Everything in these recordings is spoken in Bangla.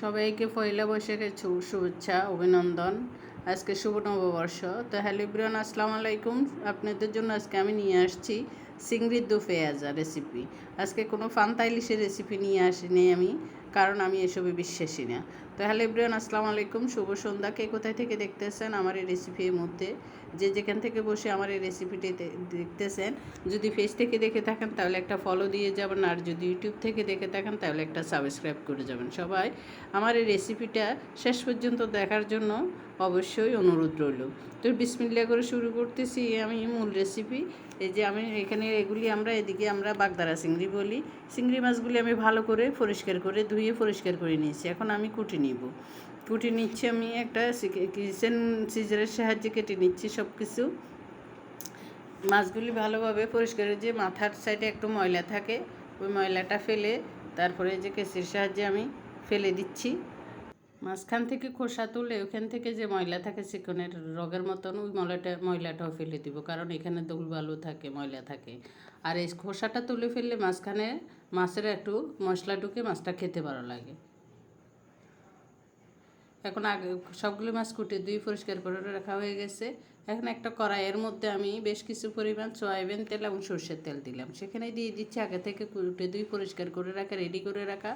সবাইকে পয়লা বৈশাখের শুভেচ্ছা, অভিনন্দন। আজকে শুভ নববর্ষ। তো হ্যালো ইব্রান আসসালামু আলাইকুম। আপনাদের জন্য আজকে আমি নিয়ে আসছি চিংড়ির দু পেঁয়াজা রেসিপি আজকে কোনো ফান্তা ইলিশের রেসিপি নিয়ে আসিনি আমি। কারণ আমি এসবে বিশ্বাসী না। তো হ্যালো ইব্রান আসসালামু আলাইকুম। শুভ সন্ধ্যা। কে কোথায় থেকে দেখতেছেন আমার এই রেসিপির মধ্যে? যে যেখান থেকে বসে আমার এই রেসিপিটি দেখতেছেন, যদি ফেস থেকে দেখে থাকেন তাহলে একটা ফলো দিয়ে যাবেন, আর যদি ইউটিউব থেকে দেখে থাকেন তাহলে একটা সাবস্ক্রাইব করে যাবেন। সবাই, আমার এই রেসিপিটা শেষ পর্যন্ত দেখার জন্য অবশ্যই অনুরোধ রইল। তো বিসমিল্লা করে শুরু করতেছি আমি মূল রেসিপি এই যে আমি এখানে এগুলি আমরা এদিকে আমরা বাগদারা চিংড়ি বলি। চিংড়ি মাছগুলি আমি ভালো করে পরিষ্কার করে ধুয়ে পরিষ্কার করে নিয়েছি। এখন আমি কুটি নিব। কুটি নিচ্ছি আমি একটা কিচেন সিজারের সাহায্যে কেটে নিচ্ছি সব কিছু মাছগুলি ভালোভাবে পরিষ্কার করে যে মাথার সাইডে একটু ময়লা থাকে, ওই ময়লাটা ফেলে তারপরে যে কেসির সাহায্যে আমি ফেলে দিচ্ছি। মাঝখান থেকে খোসা তুলে ওখান থেকে যে ময়লা থাকে চিকনের রগের মতন, ওই ময়লাটা, ময়লাটাও ফেলে দিব। কারণ এখানে দৌল বালু থাকে, ময়লা থাকে। আর এই খোসাটা তুলে ফেললে মাঝখানে মাছের একটু মশলা ঢুকে মাছটা খেতে ভালো লাগে। এখন আগে সবগুলো মাছ কুটে দুই পরিষ্কার করে রাখা হয়ে গেছে। এখন একটা কড়াইয়ের মধ্যে আমি বেশ কিছু পরিমাণ সয়াবিন তেল এবং সর্ষের তেল দিলাম। সেখানে দিয়ে দিচ্ছি আগে থেকে কুটে দুই পরিষ্কার করে রাখা রেডি করে রাখা।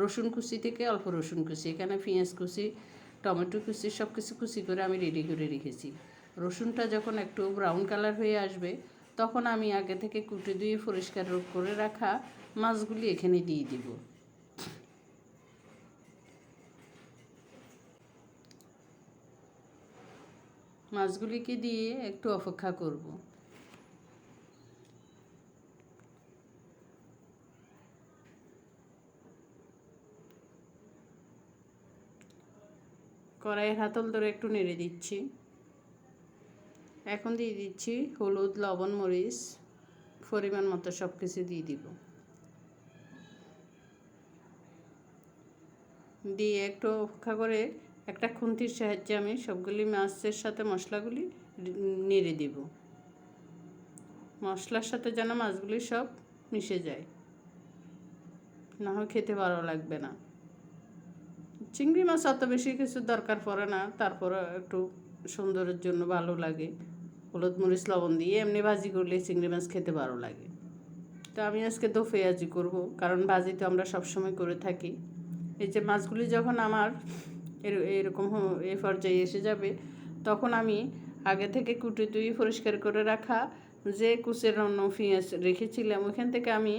রসুন কুচি থেকে অল্প রসুন কুচি, এখানে পেঁয়াজ কুচি, টমেটো কুচি সব কিছু কুচি করে আমি রেডি করে রেখেছি। রসুনটা যখন একটু ব্রাউন কালার হয়ে আসবে, তখন আমি আগে থেকে কুটে দিয়ে পরিষ্কার করে রাখা মাছগুলি এখানে দিয়ে দিব। মাছগুলিকে দিয়ে একটু অপেক্ষা করব। কড়াইয়ের হাতল ধরে একটু নেড়ে দিচ্ছি। এখন দিয়ে দিচ্ছি হলুদ, লবণ, মরিচ পরিমাণ মতো সব কিছু দিয়ে দিব। দিয়ে একটু অপেক্ষা করে একটা খুন্তির সাহায্যে আমি সবগুলি মাছের সাথে মশলাগুলি নেড়ে দিব। মশলার সাথে যেন মাছগুলি সব মিশে যায়। না খেতে ভালো লাগবে না। চিংড়ি মাছ অত বেশি কিছু দরকার পড়ে না তারপরে একটু সুন্দরের জন্য ভালো লাগে। হলুদ মরিচ, লবণ দিয়ে এমনি ভাজি করলে চিংড়ি মাছ খেতে ভালো লাগে। তো আমি আজকে দো পেঁয়াজি করব, কারণ ভাজি তো আমরা সবসময় করে থাকি। এই যে মাছগুলি যখন আমার এর, এরকম এ পর্যায়ে এসে যাবে, তখন আমি আগে থেকে কুটি তুই পরিষ্কার করে রাখা যে কুচের অন্য পেঁয়াজ রেখেছিলাম, ওখান থেকে আমি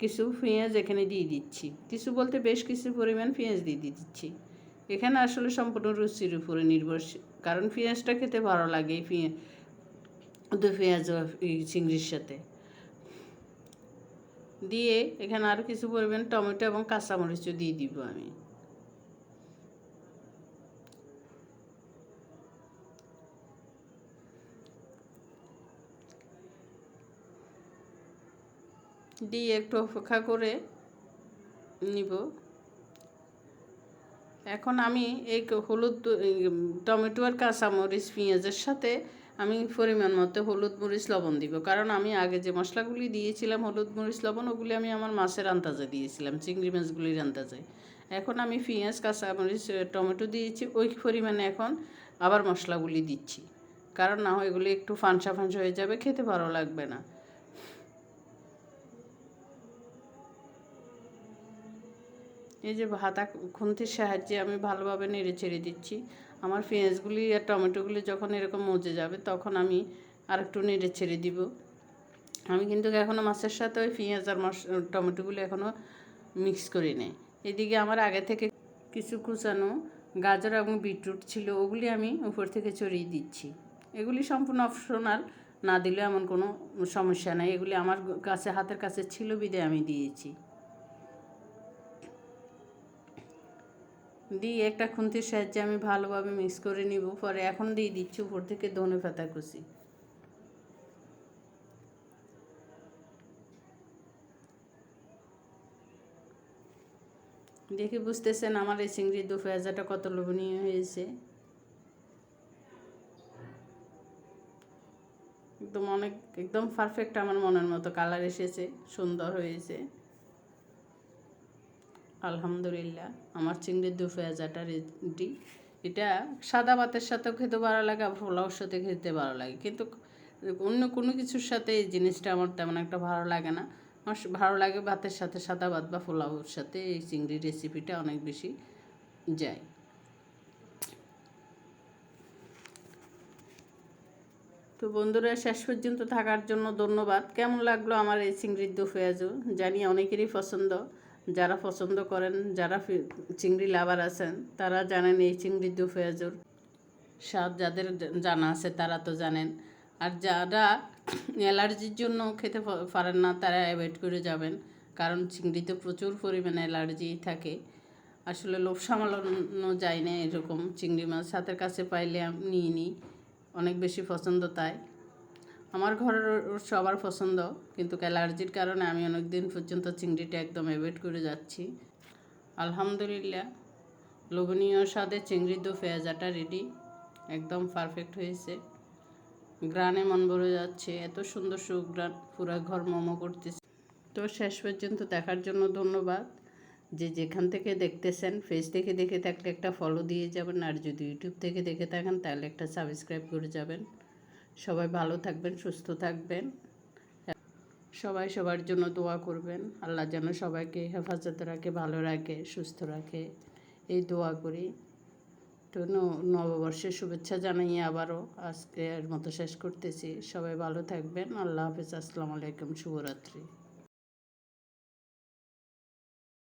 কিছু পেঁয়াজ এখানে দিয়ে দিচ্ছি। কিছু বলতে বেশ কিছু পরিমাণ পেঁয়াজ দিয়ে দিচ্ছি। এখানে আসলে সম্পূর্ণ রুচির উপরে নির্ভরশীল। কারণ পেঁয়াজটা খেতে ভালো লাগে পেঁয়াজ দু পেঁয়াজ চিংড়ির সাথে। দিয়ে এখানে আরও কিছু পরিমাণ টমেটো এবং কাঁচামরিচও দিয়ে দিব আমি। দিয়ে একটু অপেক্ষা করে নিব। এখন আমি এই হলুদ টমেটো আর কাঁচামরিচ, পেঁয়াজের সাথে আমি পরিমাণ মতো হলুদ মরিচ, লবণ দিব। কারণ আমি আগে যে মশলাগুলি দিয়েছিলাম, হলুদ মরিচ, লবণ, ওগুলি আমি আমার মাছের আন্দাজে দিয়েছিলাম, চিংড়ি মাছগুলির আন্দাজে। এখন আমি পেঁয়াজ, কাঁচামরিচ টমেটো দিয়েছি, ওই পরিমাণে এখন আবার মশলাগুলি দিচ্ছি। কারণ না হয় এগুলি একটু ফানসা ফানসা হয়ে যাবে, খেতে ভালো লাগবে না। এই যে ভাতা খুন্তির সাহায্যে আমি ভালোভাবে নেড়ে ছেড়ে দিচ্ছি। আমার পেঁয়াজগুলি আর টমেটোগুলি যখন এরকম মজে যাবে, তখন আমি আর একটু নেড়ে ছেড়ে দিব। আমি কিন্তু এখনও মাছের সাথে ওই পেঁয়াজ আর মশ টমেটোগুলি এখনও মিক্স করি নাই। এদিকে আমার আগে থেকে কিছু কুচানো গাজর এবং বিটরুট ছিল, ওগুলি আমি উপর থেকে ছড়িয়ে দিচ্ছি। এগুলি সম্পূর্ণ অপশনাল না দিলে এমন কোনো সমস্যা নাই। এগুলি আমার কাছে, হাতের কাছে ছিল বিদে আমি দিয়েছি। দিয়ে একটা খুন্তির সাহায্যে আমি ভালোভাবে মিক্স করে নিব। পরে এখন দিয়ে দিচ্ছি উপর থেকে ধনে পাতা কুচি। দেখে বুঝতেছেন আমার এই চিংড়ির দু পেঁয়াজাটা কত লোভনীয় হয়েছে। একদম অনেক, একদম পারফেক্ট আমার মনের মতো কালার এসেছে, সুন্দর হয়েছে। আলহামদুলিল্লাহ। আমার চিংড়ির দু পেঁয়াজাটা রেডি। এটা সাদা ভাতের সাথেও খেতে ভালো লাগে, আর পোলাওর সাথে খেতে ভালো লাগে। কিন্তু অন্য কোনো কিছুর সাথে এই জিনিসটা আমার তেমন একটা ভালো লাগে না। আমার ভালো লাগে ভাতের সাথে সাদা ভাত বা পোলাওর সাথে এই চিংড়ির রেসিপিটা অনেক বেশি যায়। তো বন্ধুরা, শেষ পর্যন্ত থাকার জন্য ধন্যবাদ। কেমন লাগল আমার এই চিংড়ির দু পেঁয়াজু? জানি অনেকেরই পছন্দ। যারা পছন্দ করেন, যারা চিংড়ি লাভার আছেন, তারা জানেন এই চিংড়ি দু পেঁয়াজুর স্বাদ যাদের জানা আছে তারা তো জানেন। আর যারা অ্যালার্জির জন্য খেতে পারেন না, তারা অ্যাভয়েড করে যাবেন, কারণ চিংড়িতে প্রচুর পরিমাণে অ্যালার্জি থাকে। আসলে লোভ সামলানো যায় না এরকম চিংড়ি মাছ। হাতের কাছে পাইলে আমি, নিয়ে নিই অনেক বেশি পছন্দ তাই। আমার ঘরের সবার পছন্দ, কিন্তু অ্যালার্জির কারণে আমি অনেক দিন পর্যন্ত চিংড়িটা একদম অ্যাভয়েড করে যাচ্ছি। আলহামদুলিল্লাহ, লোভনীয় স্বাদে চিংড়ির দু পেঁয়াজাটা রেডি একদম পারফেক্ট হয়েছে। গ্রানে মন ভরে যাচ্ছে, এত সুন্দর সুগ্রান পুরো ঘর মোমো করতেছে। তো শেষ পর্যন্ত দেখার জন্য ধন্যবাদ। যে যেখান থেকে দেখতেছেন ফেস থেকে দেখে থাকলে একটা ফলো দিয়ে যাবেন, আর যদি ইউটিউব থেকে দেখে থাকেন, তাহলে একটা সাবস্ক্রাইব করে যাবেন। সবাই ভালো থাকবেন, সুস্থ থাকবেন। সবাই সবার জন্য দোয়া করবেন। আল্লাহ যেন সবাইকে হেফাজত রাখে, ভালো রাখে, সুস্থ রাখে। এই দোয়া করি। তো নববর্ষের শুভেচ্ছা জানাই আবারও। আজকের মতো শেষ করতেছি। সবাই ভালো থাকবেন। আল্লাহ হাফিজ। আসসালামু আলাইকুম। শুভরাত্রি।